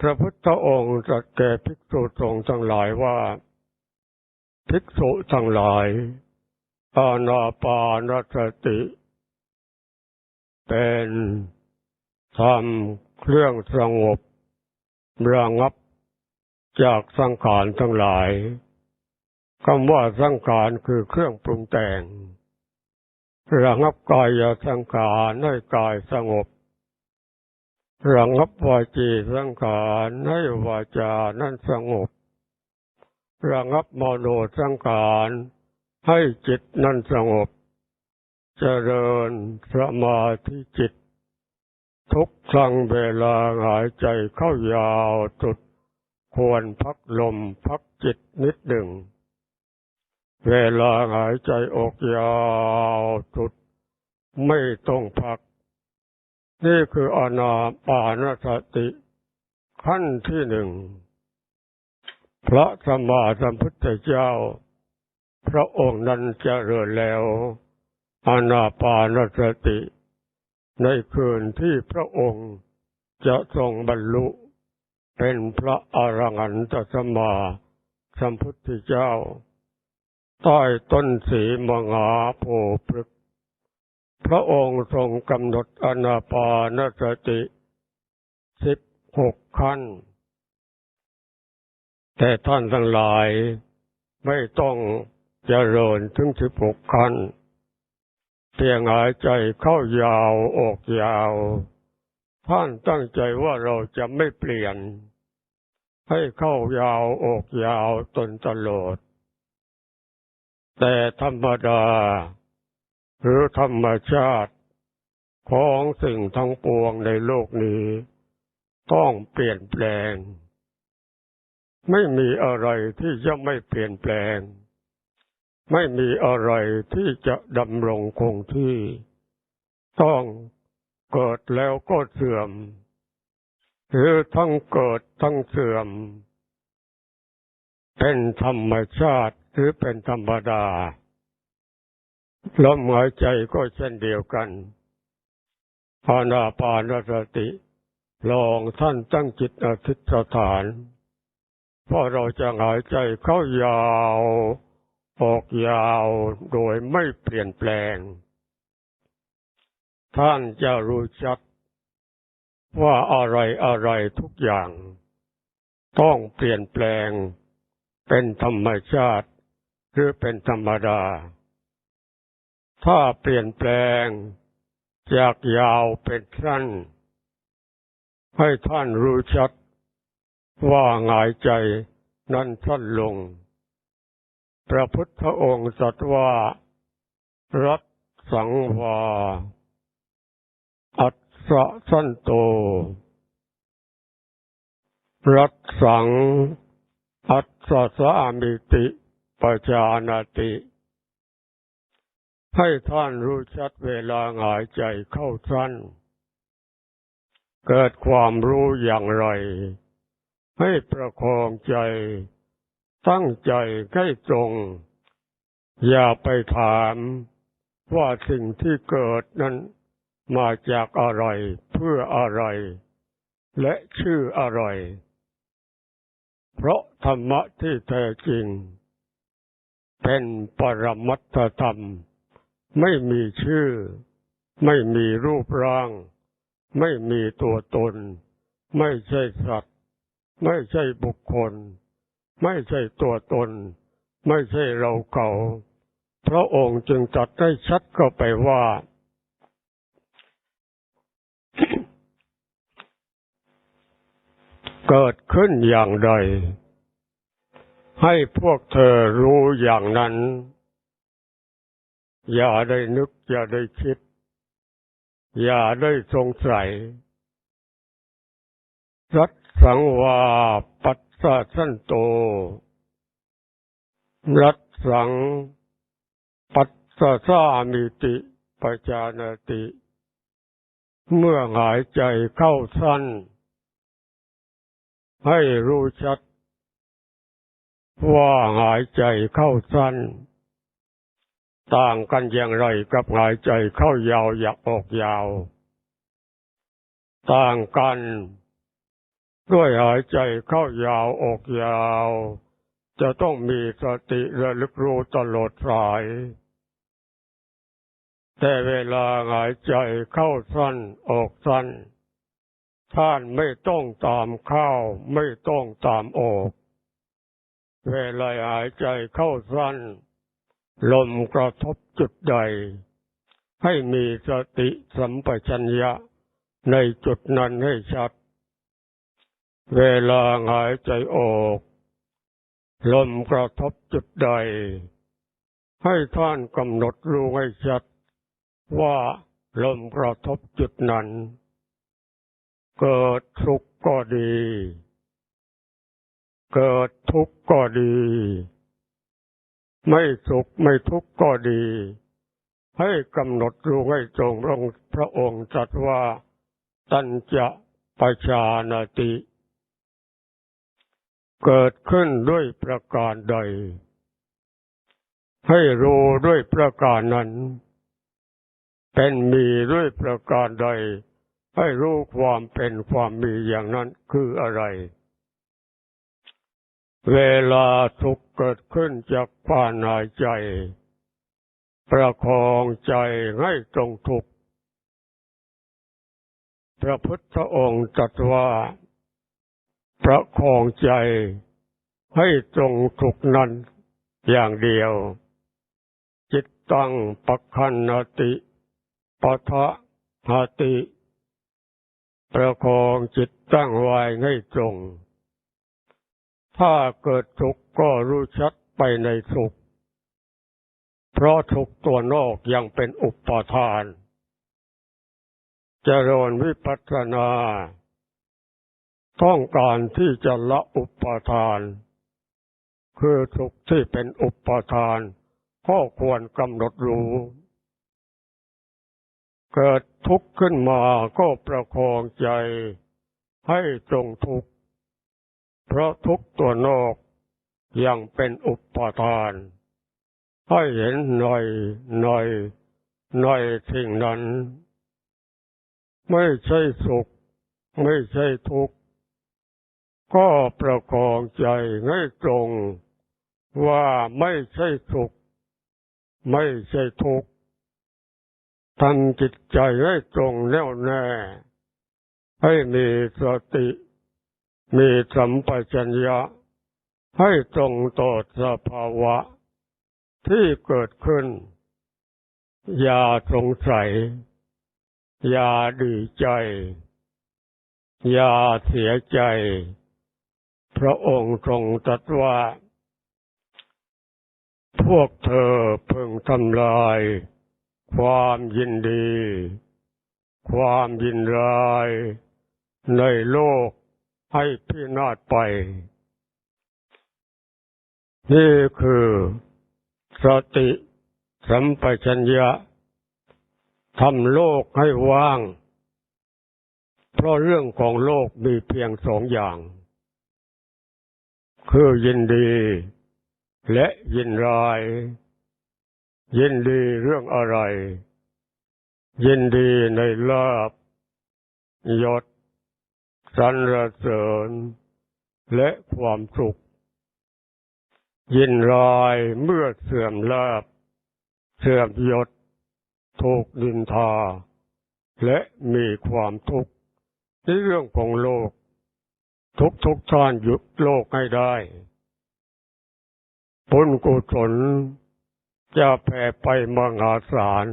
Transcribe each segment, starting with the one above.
พระพุทธองค์ตรัสแก่ภิกษุสงฆ์ทั้งหลายว่า ภิกษุทั้งหลายอานาปานสติ เป็นธรรมเครื่องสงบระงับจากสังขารทั้งหลายคำว่าสังขารคือเครื่องปรุงแต่งระงับกายสังขารให้กายสงบ ระงับวาจีสังขารให้วาจานั้นสงบ ระงับมโนสังขารให้จิตนั้นสงบ เจริญสมาธิจิต ทุกครั้งเวลาหายใจเข้ายาวจุด ควรพักลมพักจิตนิดหนึ่ง เวลาหายใจออกยาวจุด ไม่ต้องพัก นี่คืออนาปานสติ ขั้นที่หนึ่ง พระสมมาสัมพุทธเจ้า พระองค์นั้นเจริญแล้วอนาปานสติ ในคืนที่พระองค์จะทรงบรรลุ เป็นพระอรหันตสมมาสัมพุทธเจ้า ใต้ต้นสีมงาโพพฤก พระองค์ทรงกำหนดอนาปานสติสิบหกขั้น แต่ท่านทั้งหลายไม่ต้องเจริญถึงสิบหกขั้น เพียงหายใจเข้ายาวออกยาว ท่านตั้งใจว่าเราจะไม่เปลี่ยน ให้เข้ายาวออกยาวตนตลอด แต่ธรรมดา หรือธรรมชาติ ของสิ่งทั้งปวงในโลกนี้ ต้องเปลี่ยนแปลง ไม่มีอะไรที่จะไม่เปลี่ยนแปลง ไม่มีอะไรที่จะดำรงคงที่ ต้องเกิดแล้วก็เสื่อม หรือทั้งเกิดทั้งเสื่อม เป็นธรรมชาติหรือเป็นธรรมดา ลมหายใจก็เช่นเดียวกันภานาปานสติ ลองท่านตั้งจิตอธิษฐานเพราะเราจะหายใจเข้ายาว ออกยาวโดยไม่เปลี่ยนแปลง ท่านจะรู้ชัด ว่าอะไรอะไรทุกอย่าง ต้องเปลี่ยนแปลง เป็นธรรมชาติ หรือเป็นธรรมดา ถ้าเปลี่ยนแปลงจากยาวเป็นสั้น ให้ท่านรู้ชัดว่าหงายใจนั้นสั้นลง พระพุทธองค์สัตว่ารัตสังวา อัตสะสันโต รัตสัง อัตสะสามิติปจานาติ ให้ท่านรู้ชัดเวลาหายใจเข้าสั้น เกิดความรู้อย่างไร ให้ประคองใจ ตั้งใจให้ตรง อย่าไปถามว่าสิ่งที่เกิดนั้นมาจากอะไร เพื่ออะไร และชื่ออะไร เพราะธรรมะที่แท้จริง เป็นปรมัตถธรรม ไม่มีชื่อ ไม่มีรูปร่าง ไม่มีตัวตน ไม่ใช่สัตว์ ไม่ใช่บุคคล ไม่ใช่ตัวตน ไม่ใช่เราเขาพระองค์จึงจัดได้ชัดเข้าไปว่า เกิดขึ้นอย่างใด ให้พวกเธอรู้อย่างนั้น อย่าได้นึก อย่าได้คิด อย่าได้สงสัยรัตสังวาปัสสะสันโต รัตสัง ปัสสะสามิติปจานาติ เมื่อหายใจเข้าสั้น ให้รู้ชัด ว่าหายใจเข้าสั้น ต่างกันอย่างไรกับหายใจเข้ายาวอยากออกยาว ต่างกัน ด้วยหายใจเข้ายาวออกยาว จะต้องมีสติระลึกรู้ตลอดสาย แต่เวลาหายใจเข้าสั้นออกสั้น ท่านไม่ต้องตามเข้าไม่ต้องตามออก เวลาหายใจเข้าสั้น ลมกระทบจุดใด ให้มีสติสัมปชัญญะในจุดนั้นให้ชัด เวลาหายใจออก ลมกระทบจุดใด ให้ท่านกำหนดรู้ให้ชัด ว่าลมกระทบจุดนั้น เกิดสุขก็ดี เกิดทุกข์ก็ดี ไม่สุขไม่ทุกข์ก็ดี ให้กำหนดรู้ให้ตรงองพระองค์ตรัสว่าตัญจะปชานาติ เกิดขึ้นด้วยประการใด ให้รู้ด้วยประการนั้น เป็นมีด้วยประการใด ให้รู้ความเป็นความมีอย่างนั้นคืออะไร เวลาทุกข์เกิดขึ้นจากภายในใจ ประคองใจให้ตรงทุกข์พระพุทธองค์ตรัสว่า ประคองใจให้ตรงทุกข์นั้นอย่างเดียว จิตตังปะคันนติปะทะหาติ ประคองจิตตั้งไว้ให้ตรง ถ้าเกิดทุกข์ก็รู้ชัดไปในทุกข์เพราะทุกข์ตัวนอกยังเป็นอุปทานเจริญวิปัสสนา ต้องการที่จะละอุปทาน คือทุกข์ที่เป็นอุปทานก็ควรกำหนดรู้ เกิดทุกข์ขึ้นมาก็ประคองใจให้ตรงทุกข์ เพราะทุกตัวนอกยังเป็นอุปทานให้เห็นหน่อยหน่อยหน่อยสิ่งนั้น ไม่ใช่สุข ไม่ใช่ทุกข์ ก็ประคองใจให้ตรงว่าไม่ใช่สุข ไม่ใช่ทุกข์ทำจิตใจให้ตรงแน่วแน่ ให้มีสติ มีสัมปชัญญะให้ตรงต่อสภาวะ ที่เกิดขึ้น อย่าสงสัย อย่าดีใจ อย่าเสียใจ พระองค์ทรงตรัสว่า พวกเธอเพิ่งทำลาย ความยินดี ความยินร้ายในโลก ให้พินาศไป นี่คือสติสัมปชัญญะทำโลกให้ว่าง เพราะเรื่องของโลกมีเพียงสองอย่าง คือยินดี และยินร้าย ยินดีเรื่องอะไร ยินดีในลาบยศ สรรเสริญและความสุข ยินร้ายเมื่อเสื่อมลาบ เสื่อมยศถูกดินทา และมีความทุกข์ในเรื่องของโลก ทุกทุกท่านหยุดโลกให้ได้บุญกุศลจะแผ่ไปมหาศาล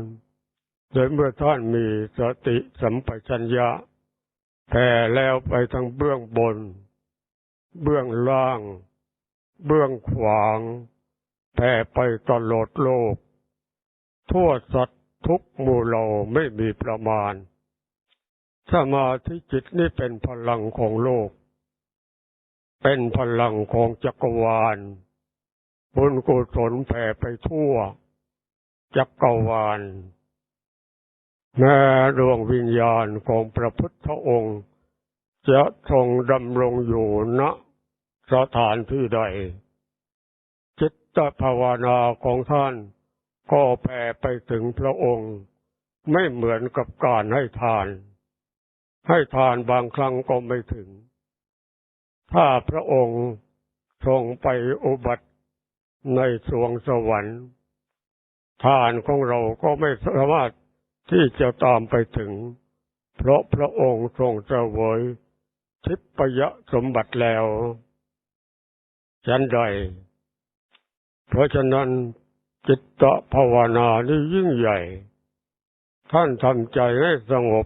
โดยเมื่อท่านมีสติสัมปชัญญะ แผ่แล้วไปทั้งเบื้องบน เบื้องล่าง เบื้องขวางแผ่ไปตลอดโลก ทั่วสัตว์ทุกหมู่เหล่าไม่มีประมาณ สมาธิจิตนี่เป็นพลังของโลก เป็นพลังของจักรวาล บุญกุศลแผ่ไปทั่ว จักรวาล แม้ดวงวิญญาณของพระพุทธองค์ จะทรงดำรงอยู่ณสถานที่ใด จิตภาวนาของท่านก็แผ่ไปถึงพระองค์ ไม่เหมือนกับการให้ทาน ให้ทานบางครั้งก็ไม่ถึง ถ้าพระองค์ทรงไปอุบัติในสวงสวรรค์ ทานของเราก็ไม่สามารถ ที่จะตามไปถึง เพราะพระองค์ทรงเสวยทิพยสมบัติแล้วฉันใด เพราะฉะนั้นจิตตภาวนานี่ยิ่งใหญ่ ท่านทำใจให้สงบ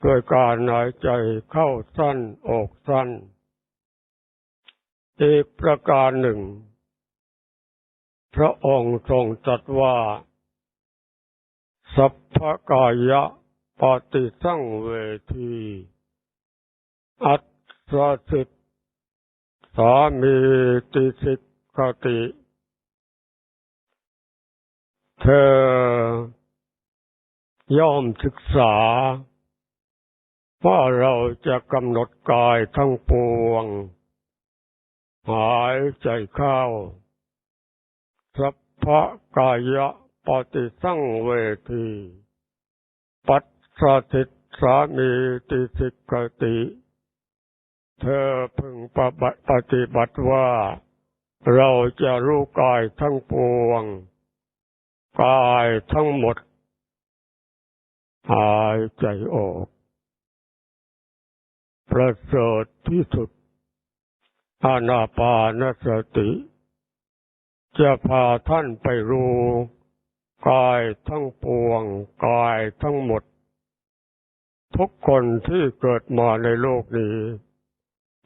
โดยการหายใจเข้าสั้นออกสั้น อีกประการหนึ่ง พระองค์ทรงตรัสว่า สัพพกายะปฏิสังเวที อัตสสิทธสามีติสิกติ เธอย่อมศึกษา ว่าเราจะกำหนดกายทั้งปวง หายใจเข้า สัพพกายะ ปฏิสังเวทีปัสสติสามีติสิกติ เธอพึงปฏิบัติว่า เราจะรู้กายทั้งปวง กายทั้งหมด หายใจออก ประเสริฐที่สุดอานาปานสติ จะพาท่านไปรู้ กายทั้งปวง กายทั้งหมด ทุกคนที่เกิดมาในโลกนี้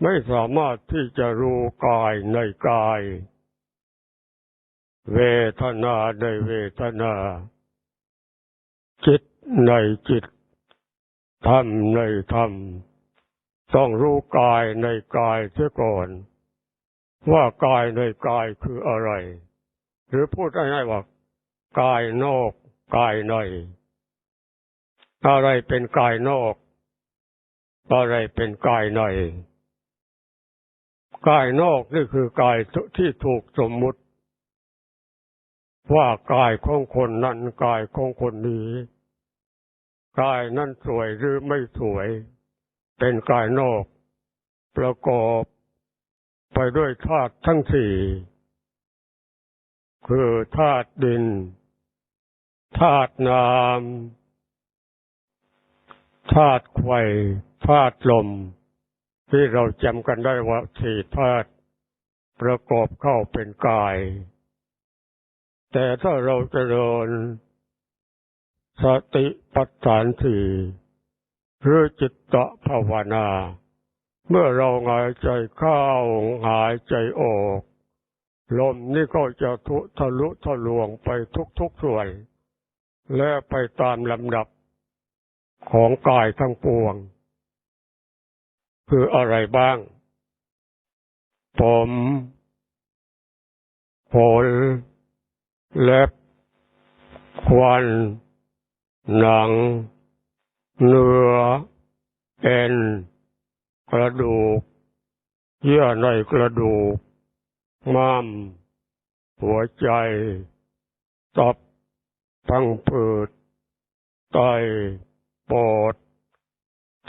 ไม่สามารถที่จะรู้กายในกาย เวทนาในเวทนา จิตในจิต ธรรมในธรรม ต้องรู้กายในกายเสียก่อน ว่ากายในกายคืออะไร หรือพูดง่ายๆว่า กายนอกกายในอะไรเป็นกายนอกอะไรเป็นกายในกายนอกนี่คือกายที่ถูกสมมุติ ว่ากายของคนนั้นกายของคนนี้กายนั้นสวยหรือไม่สวย เป็นกายนอก ประกอบไปด้วยธาตุทั้งสี่ คือธาตุดิน ธาตุน้ำธาตุไฟธาตุลม ที่เราจำกันได้ว่าสี่ธาตุประกอบเข้าเป็นกาย แต่ถ้าเราจเจริญสติปัฏฐานสี่หรือจิตตภาวนา เมื่อเราหายใจเข้าหายใจออก ลมนี่ก็จะทุทะลุทะลวงไปทุกๆส่วน และไปตามลำดับของกายทั้งปวง คืออะไรบ้าง ผม ผล เล็บ ควัน หนัง เนื้อ เอ็น กระดูก เยื่อในกระดูก ม้าม หัวใจตับ พังผืดไตปอด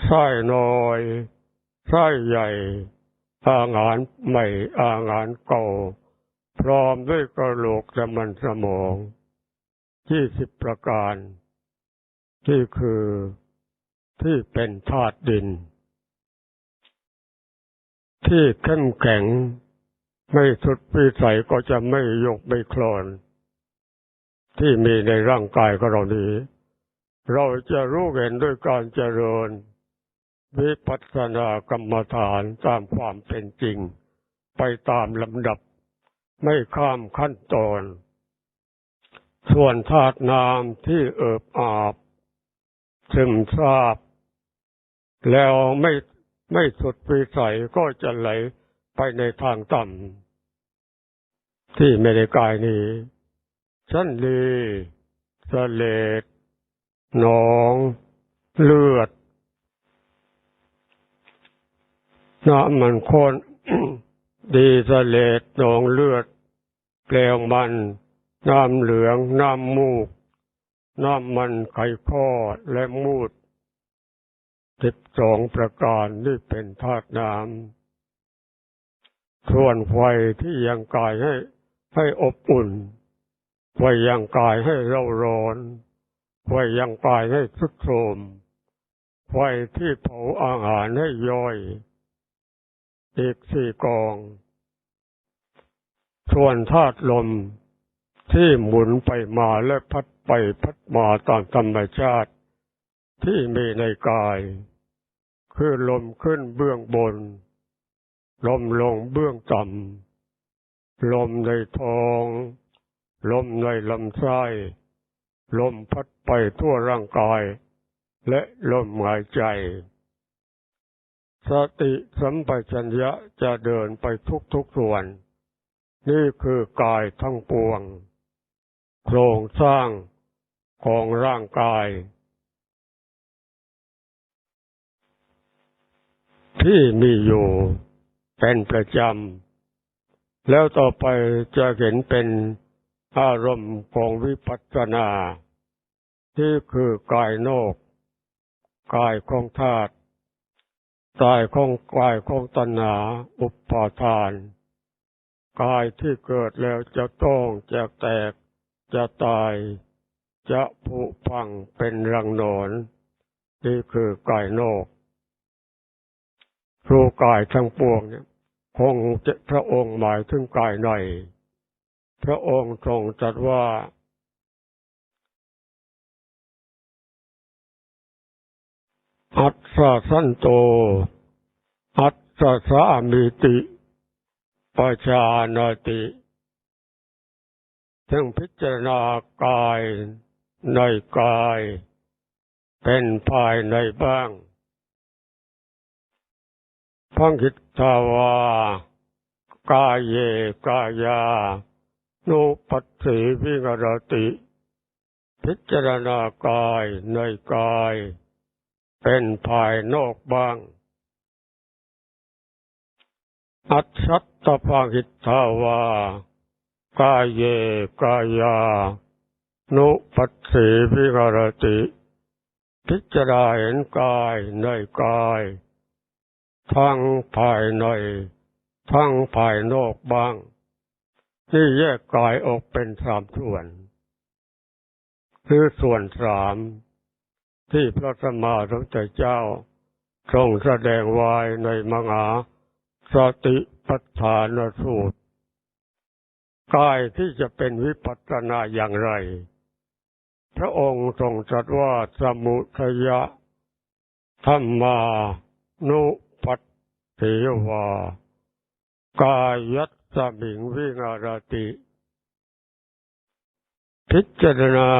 ไส้น้อยไส้ใหญ่ อางานใหม่อางานเก่า พร้อมด้วยกระโหลกและมันสมองยี่สิบประการ ที่คือที่เป็นธาตุดิน ที่เข้มแข็ง ไม่สุดปีใสก็จะไม่ยกไม่คลอน ที่มีในร่างกายของเรานี้ เราจะรู้เห็นด้วยการเจริญ วิปัสสนากรรมฐานตามความเป็นจริง ไปตามลำดับไม่ข้ามขั้นตอน ส่วนธาตุน้ำที่เอิบอาบซึมซาบ แล้วไม่ไม่สุดปีใสก็จะไหลไปในทางต่ำที่ไม่ได้กายนี้ ชั้นลีสเลดหนอง เลือดน้ำมันคนดีสเลดหนองเลือดเปลวมัน น้ำเหลือง น้ำมูก น้ำมันไข่ข้อและมูดสิบสองประการนี่เป็นธาตุน้ส่วนไฟที่ยังกายให้ให้อบอุ่น ไฟยังกายให้เร่าร้อนไฟยังกายให้สุดโทมไฟที่เผาอาหารให้ย่อย อีกสี่กอง ส่วนธาตุลมที่หมุนไปมาและพัดไปพัดมาตามธรรมชาติ ที่มีในกาย คือลมขึ้นเบื้องบน ลมลงเบื้องต่ำลมในท้อง ลมในลำไส้ลมพัดไปทั่วร่างกาย และลมหายใจ สติสัมปชัญญะจะเดินไปทุกๆส่วน นี่คือกายทั้งปวง โครงสร้างของร่างกาย ที่มีอยู่เป็นประจำ แล้วต่อไปจะเห็นเป็น อารมณ์ของวิปัสสนา ที่คือกายโนกกายของธาตุกายของกายของตัณหาอุปาทาน กายที่เกิดแล้วจะต้องจะแตก จะตาย จะผุพังเป็นรังนอนนี่คือกายโนกรูกายทั้งปวงเนี่ยคงจะพระองค์หมายถึงกายใน พระองค์ทรงตรัสว่า อัตสาสันโต อัตสาสามิติปชานาติถึงพิจารณากายในกาย เป็นภายในบ้างพังคิตาวากายเยกายา นุปัสสีวิงรติ พิจารณากายในกาย เป็นภายนอกบ้าง อัจฉัตตพังคิตทาวา กายเยกายานุปัสสีวิงรติ พิจารณาเห็นกายในกาย ทั้งภายใน ทั้งภายนอกบ้าง ที่แยกกายออกเป็นสามส่วน คือส่วนสามที่พระสัมมาสัมพุทธเจ้าทรงแสดงไว้ในมหาสติปัฏฐานสูตรกายที่จะเป็นวิปัสสนาอย่างไร พระองค์ทรงตรัสว่าสมุทยะธรรมานุเทวากายัต สมิงวิงารติ พิจารณา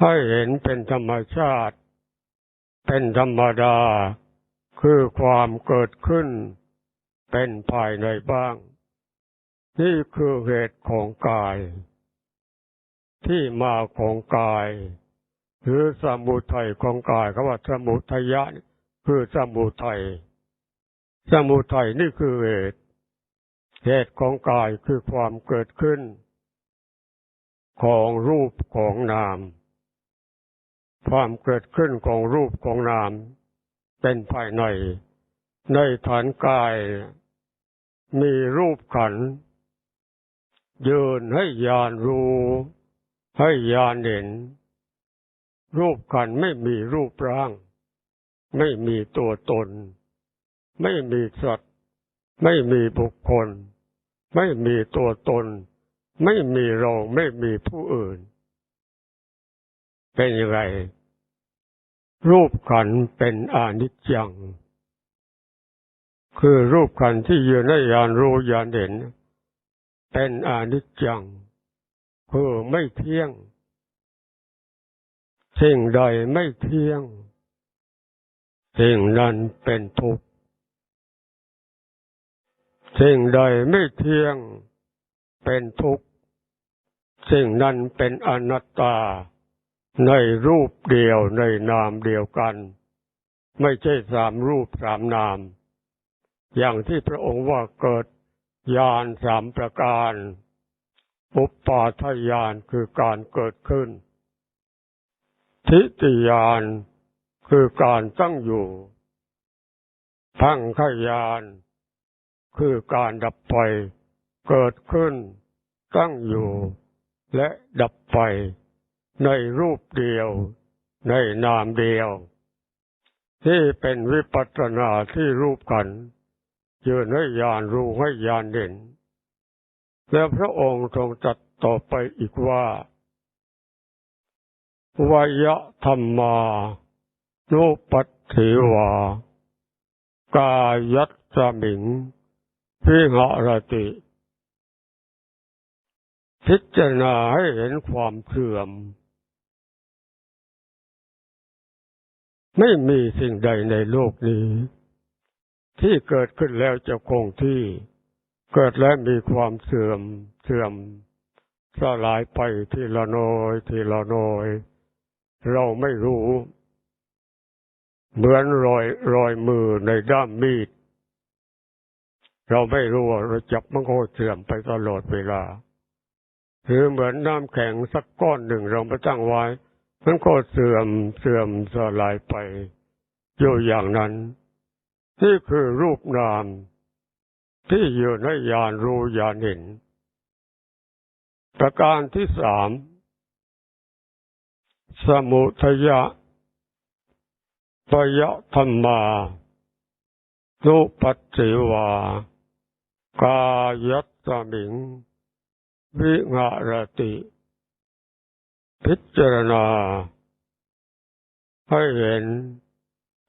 ให้เห็นเป็นธรรมชาติ เป็นธรรมดา คือความเกิดขึ้น เป็นภายในบ้าง นี่คือเหตุของกาย ที่มาของกาย หรือสมุทัยของกายคำว่าสมุทัยะคือสมุทัยสมุทัยนี่คือเหตุ เหตุของกายคือความเกิดขึ้น ของรูปของนาม ความเกิดขึ้นของรูปของนาม เป็นภายใน ในฐานกาย มีรูปขันยืนให้ยานรู้ ให้ยานเห็น รูปขันไม่มีรูปร่าง ไม่มีตัวตน ไม่มีสัตว์ ไม่มีบุคคล ไม่มีตัวตน ไม่มีเรา ไม่มีผู้อื่น เป็นยังไง รูปขันเป็นอนิจจัง คือรูปขันที่อยู่ในยานรู้ยานเห็น เป็นอนิจจัง คือไม่เที่ยง สิ่งใดไม่เที่ยง สิ่งนั้นเป็นทุกข์ สิ่งใดไม่เที่ยงเป็นทุกข์ สิ่งนั้นเป็นอนัตตา ในรูปเดียวในนามเดียวกัน ไม่ใช่สามรูปสามนาม อย่างที่พระองค์ว่าเกิดญาณสามประการอุปปาทญาณคือการเกิดขึ้น ทิฏฐิญาณคือการตั้งอยู่ พังขยาน คือการดับไฟเกิดขึ้น ตั้งอยู่ และดับไปในรูปเดียว ในนามเดียว ที่เป็นวิปัสสนาที่รูปกันยืนให้ยานรู้ให้ยานเด่น แล้วพระองค์ทรงจัดต่อไปอีกว่าวยธรรมานุปัฏฐิวากายัตสมิง พิหรติ พิจารณาให้เห็นความเสื่อม ไม่มีสิ่งใดในโลกนี้ ที่เกิดขึ้นแล้วจะคงที่ เกิดแล้วมีความเสื่อม เสื่อมสลายไปทีละน้อยทีละน้อย เราไม่รู้ เหมือนรอยรอยมือในด้ามมีด เราไม่รู้ว่าเราจับมันก็เสื่อมไปตลอดเวลา หรือเหมือนน้ำแข็งสักก้อนหนึ่งเราไปตั้งไว้ มันก็เสื่อมเสื่อมสลายไปอยู่อย่างนั้น นี่คือรูปนาม ที่อยู่ในยานรู้ยานเห็น ประการที่สาม สมุทยะปยะธรรมานุปัสสิวา กายัตสมิง วิหารติ พิจารณา ให้เห็น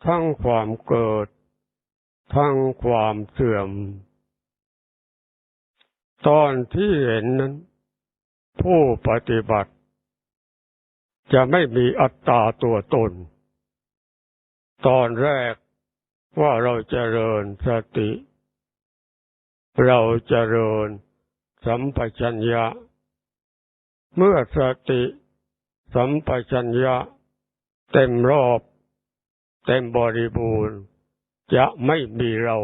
ทั้งความเกิด ทั้งความเสื่อม ตอนที่เห็นนั้น ผู้ปฏิบัติ จะไม่มีอัตตาตัวตน ตอนแรกว่าเราจเจริญสติ เราจเจริญสัมปชัญญะ เมื่อสติ สัมปชัญญะ เต็มรอบ เต็มบริบูรณ์ จะไม่มีเรา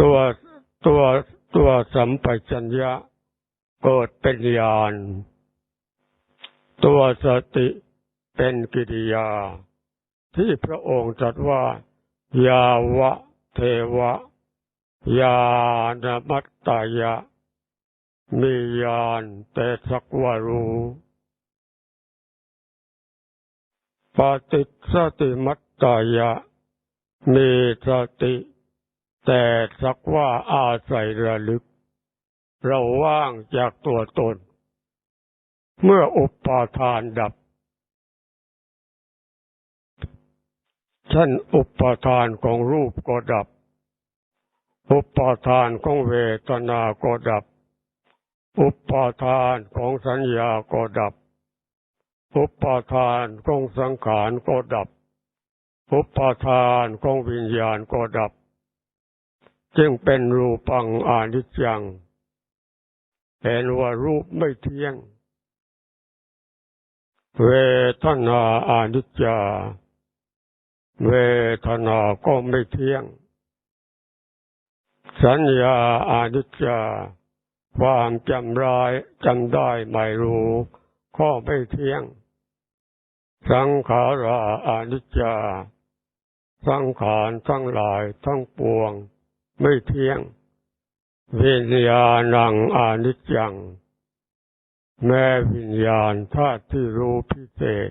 ตัวตัวตัวสัมปชัญญะเกิดเป็นญาณตัวสติเป็นกิริยา ที่พระองค์ตรัสว่า ยาวะเทวะ ยานมัตตายะ มียานแต่สักวารูปฏิสติมัตตายะ มีสติ แต่สักว่าอาศัยระลึก เราว่างจากตัวตน เมื่ออุปาทานดับ ฉันอุปทานของรูปก็ดับ อุปทานของเวทนาก็ดับ อุปทานของสัญญาก็ดับ อุปทานของสังขารก็ดับ อุปทานของวิญญาณก็ดับ จึงเป็นรูปังอานิจจังเห็นว่ารูปไม่เที่ยง เวทนาอานิจจา เวทนาก็ไม่เที่ยง สัญญาอานิจจา ความจำรายจำได้ไม่รู้ ก็ไม่เที่ยง สังขาราอานิจจา สังขารทั้งหลายทั้งปวง ไม่เที่ยงวิญญาณังอานิจจัง แม้วิญญาณธาตุที่รู้พิเศษ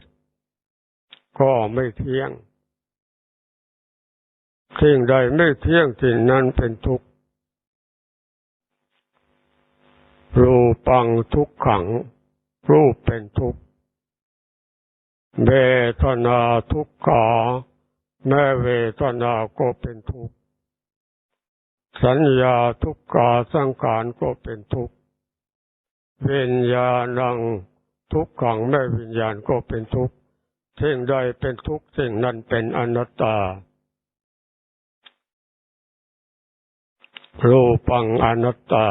ก็ไม่เที่ยง สิ่งใดไม่เที่ยงสิ่งนั้นเป็นทุกข์รูปังทุกขัง รูปเป็นทุกข์เวทนาทุกขาแม้เวทนาก็เป็นทุกข์สัญญาทุกขาสังขารก็เป็นทุกข์วิญญาณังทุกขังแม่วิญญาณก็เป็นทุกข์สิ่งใดเป็นทุกข์สิ่งนั้นเป็นอนัตตา รูปังอนัตตา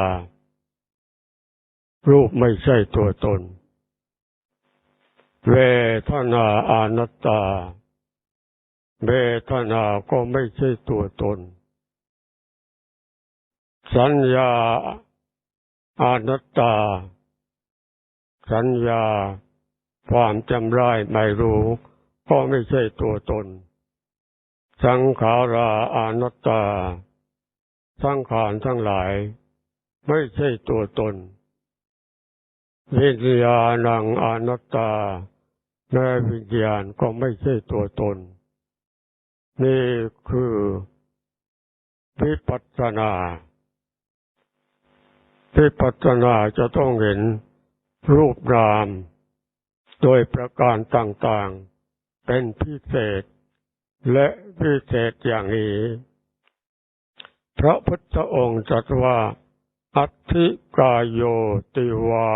รูปไม่ใช่ตัวตน เวทนาอนัตตา เวทนาก็ไม่ใช่ตัวตน สัญญาอนัตตา สัญญาความจำได้ไม่รู้ก็ไม่ใช่ตัวตน สังขาราอนัตตา สังขารทั้งหลาย ไม่ใช่ตัวตน วิญญาณังอนัตตาแม้วิญญาณก็ไม่ใช่ตัวตน นี่คือวิปัสสนาวิปัสสนาจะต้องเห็นรูปนาม โดยประการต่างๆ เป็นพิเศษ และพิเศษอย่างนี้ พระพุทธองค์ตรัสว่า อัตถิกายโยติวา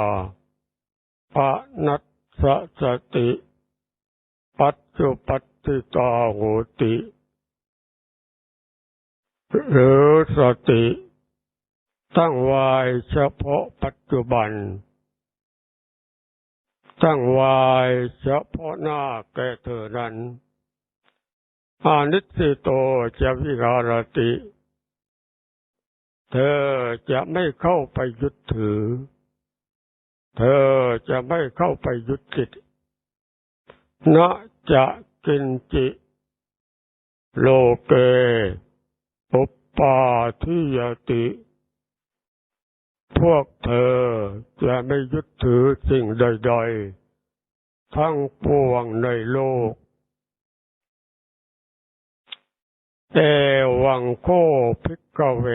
ปะนัสสะสติ ปัจจุปัตติตาโหติ หรือสติ ตั้งไว้เฉพาะปัจจุบัน ตั้งไว้เฉพาะหน้าแก่เธอนั้นอานิสสิโตจะวิหารติ เธอจะไม่เข้าไปยึดถือ เธอจะไม่เข้าไปยึดจิตนะจะกินจิ โลเกอุปปาทิยติ พวกเธอจะไม่ยึดถือสิ่งใด ๆ ทั้งปวงในโลกเอวังโคภิกเว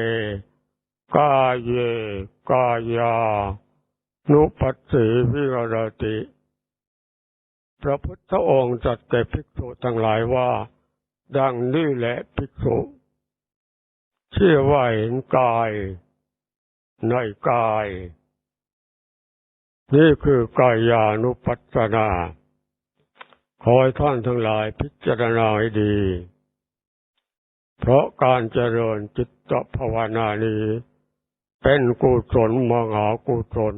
กายเยกายา นุปัสสิวิหารติ พระพุทธองค์จัดแก่ภิกษุทั้งหลายว่า ดังนี้แหละภิกษุเชื่อว่าเห็นกาย ในกาย นี่คือกายานุปัสสนาขอให้ท่านทั้งหลายพิจารณาให้ดี เพราะการเจริญจิตภาวนานี้ เป็นกุศลมหากุศล